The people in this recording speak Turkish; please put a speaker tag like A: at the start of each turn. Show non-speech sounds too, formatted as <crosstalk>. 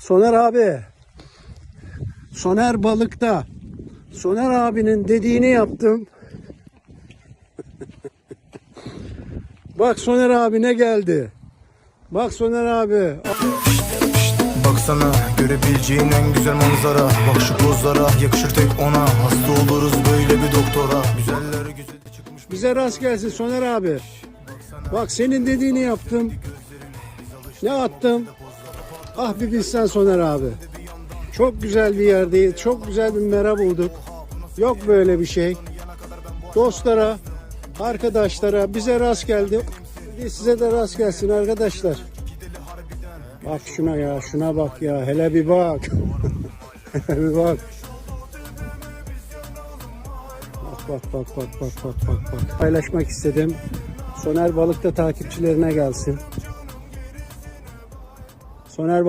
A: Soner abi. Soner balıkta. Soner abinin dediğini yaptım. <laughs> Bak Soner abi ne geldi. Bak Soner abi.
B: Baksana görebileceğin en güzel manzara Bak şu pozlara yakışır tek ona Hasta oluruz böyle bir doktora Güzeller güzeli çıkmış
A: Bize rast gelsin Soner abi. Bak senin dediğini yaptım. Ne attım? Ah bir bilsen Soner abi. Çok güzel bir yerdeyiz. Çok güzel bir mera bulduk. Yok böyle bir şey. Dostlara, arkadaşlara bize rast geldi. Size de rast gelsin arkadaşlar. Bak şuna ya, şuna bak ya. Hele bir bak. <laughs> Hele bir bak. Bak bak bak bak bak bak bak bak. Paylaşmak istedim. Soner Balık'ta takipçilerine gelsin. Soner Balık